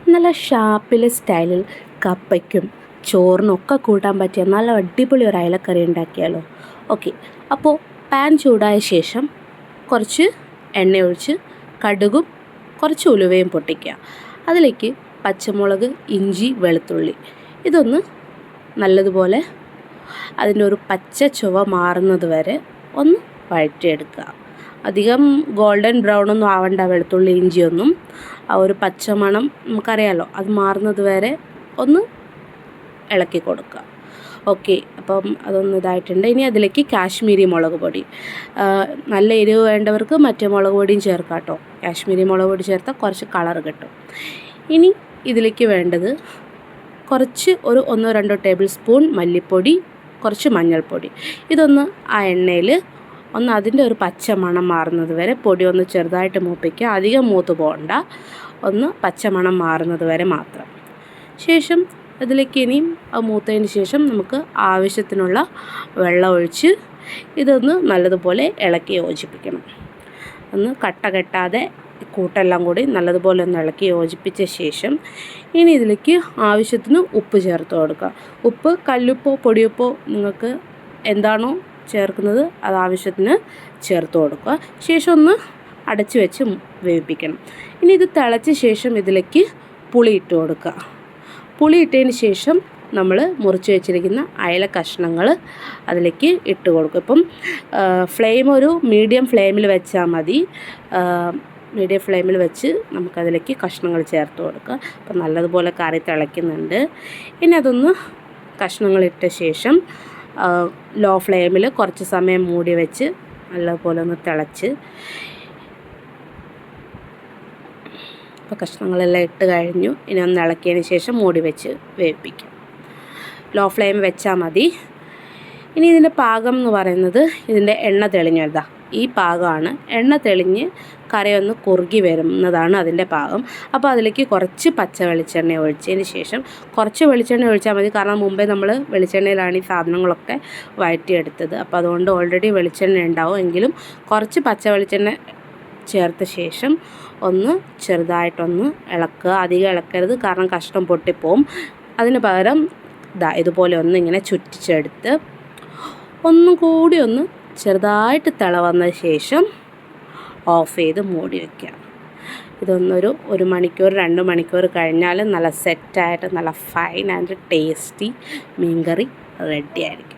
നല്ല ഷാപ്പിലെ സ്റ്റൈലിൽ കപ്പയ്ക്കും ചോറിനൊക്കെ കൂട്ടാൻ പറ്റിയ നല്ല അടിപൊളി ഒരു അയലക്കറി ഉണ്ടാക്കിയാലോ? ഓക്കെ അപ്പോൾ പാൻ ചൂടായ ശേഷം കുറച്ച് എണ്ണ ഒഴിച്ച് കടുകും കുറച്ച് ഉലുവയും പൊട്ടിക്കുക. അതിലേക്ക് പച്ചമുളക് ഇഞ്ചി വെളുത്തുള്ളി. ഇതൊന്ന് നല്ലതുപോലെ അതിന്റെ ഒരു പച്ച ചുവ മാറുന്നത് വരെ ഒന്ന് വഴറ്റിയെടുക്കുക. അധികം ഗോൾഡൻ ബ്രൗൺ ഒന്നും ആവണ്ട വെളുത്തുള്ളി ഇഞ്ചിയൊന്നും. ആ ഒരു പച്ചമണം നമുക്കറിയാമല്ലോ അത് മാറുന്നത് വരെ ഒന്ന് ഇളക്കി കൊടുക്കുക. ഓക്കെ അപ്പം അതൊന്ന് ഇതായിട്ടുണ്ട്. ഇനി അതിലേക്ക് കാശ്മീരി മുളക് പൊടി. നല്ല എരിവ് വേണ്ടവർക്ക് മറ്റേ മുളക് പൊടിയും ചേർക്കാം കേട്ടോ. കാശ്മീരി മുളക് പൊടി ചേർത്താൽ കുറച്ച് കളർ കിട്ടും. ഇനി ഇതിലേക്ക് വേണ്ടത് കുറച്ച് ഒരു ഒന്നോ രണ്ടോ ടേബിൾ സ്പൂൺ മല്ലിപ്പൊടി കുറച്ച് മഞ്ഞൾപ്പൊടി. ഇതൊന്ന് ആ എണ്ണയിൽ ഒന്ന് അതിന്റെ ഒരു പച്ച മണം മാറുന്നത് വരെ പൊടി ഒന്ന് ചെറുതായിട്ട് മൂപ്പിക്കുക. അധികം മൂത്ത് പോകണ്ട. ഒന്ന് പച്ച മണം മാറുന്നത് വരെ മാത്രം. ശേഷം അതിലേക്ക് ഇനിയും മൂത്തതിന് ശേഷം നമുക്ക് ആവശ്യത്തിനുള്ള വെള്ളം ഒഴിച്ച് ഇതൊന്ന് നല്ലതുപോലെ ഇളക്കി യോജിപ്പിക്കണം. ഒന്ന് കട്ട കെട്ടാതെ കൂട്ടെല്ലാം കൂടി നല്ലതുപോലെ ഒന്ന് ഇളക്കി യോജിപ്പിച്ച ശേഷം ഇനി ഇതിലേക്ക് ആവശ്യത്തിന് ഉപ്പ് ചേർത്ത് കൊടുക്കുക. ഉപ്പ് കല്ലുപ്പോ പൊടിയുപ്പോ നിങ്ങൾക്ക് എന്താണോ ചേർക്കുന്നത് അത് ആവശ്യത്തിന് ചേർത്ത് കൊടുക്കുക. ശേഷം ഒന്ന് അടച്ചു വെച്ച് വേവിപ്പിക്കണം. ഇനി ഇത് തിളച്ച ശേഷം ഇതിലേക്ക് പുളി ഇട്ട് കൊടുക്കുക. പുളി ഇട്ടതിന് ശേഷം നമ്മൾ മുറിച്ച് വെച്ചിരിക്കുന്ന അയല കഷ്ണങ്ങൾ അതിലേക്ക് ഇട്ട് കൊടുക്കും ഇപ്പം ഫ്ലെയിം ഒരു മീഡിയം ഫ്ലെയിമിൽ വെച്ചാൽ മതി. മീഡിയം ഫ്ലെയിമിൽ വെച്ച് നമുക്കതിലേക്ക് കഷ്ണങ്ങൾ ചേർത്ത് കൊടുക്കുക. അപ്പം നല്ലതുപോലെ കറി തിളയ്ക്കുന്നുണ്ട്. ഇനി അതൊന്ന് കഷ്ണങ്ങളിട്ട ശേഷം ലോ ഫ്ലെയിമിൽ കുറച്ച് സമയം മൂടി വെച്ച് നല്ലപോലെ ഒന്ന് തിളച്ച്. ഇപ്പോൾ കഷ്ണങ്ങളെല്ലാം ഇട്ട് കഴിഞ്ഞു. ഇനി ഒന്ന് ഇളക്കിയതിന് ശേഷം മൂടി വെച്ച് വേവിപ്പിക്കാം. ലോ ഫ്ലെയിം വെച്ചാൽ മതി. ഇനി ഇതിന്റെ പാകം എന്ന് പറയുന്നത് ഇതിന്റെ എണ്ണ തെളിഞ്ഞതാ. ഈ പാകമാണ്. എണ്ണ തെളിഞ്ഞ് കറിയൊന്ന് കുറുകി വരുന്നതാണ് അതിന്റെ പാകം. അപ്പോൾ അതിലേക്ക് കുറച്ച് പച്ച വെളിച്ചെണ്ണ ഒഴിച്ചതിന് ശേഷം കുറച്ച് വെളിച്ചെണ്ണ ഒഴിച്ചാൽ മതി. കാരണം മുമ്പേ നമ്മൾ വെളിച്ചെണ്ണയിലാണ് ഈ സാധനങ്ങളൊക്കെ വഴറ്റിയെടുത്തത്. അപ്പോൾ അതുകൊണ്ട് ഓൾറെഡി വെളിച്ചെണ്ണ ഉണ്ടാവും. എങ്കിലും കുറച്ച് പച്ച വെളിച്ചെണ്ണ ചേർത്ത ശേഷം ഒന്ന് ചെറുതായിട്ടൊന്ന് ഇളക്കുക. അധികം ഇളക്കരുത്. കാരണം കഷ്ണം പൊട്ടിപ്പോവും. അതിന് പകരം ഇതാ ഇതുപോലെ ഒന്ന് ഇങ്ങനെ ചുറ്റിച്ചെടുത്ത് ഒന്നും കൂടി ഒന്ന് ചെറുതായിട്ട് തിള വന്ന ശേഷം ഓഫ് ചെയ്ത് മൂടി വയ്ക്കുക ഇതൊന്നൊരു ഒരു മണിക്കൂർ രണ്ട് മണിക്കൂർ കഴിഞ്ഞാൽ നല്ല സെറ്റായിട്ട് നല്ല ഫൈൻ ആൻഡ് ടേസ്റ്റി മീൻകറി റെഡി ആയിരിക്കും.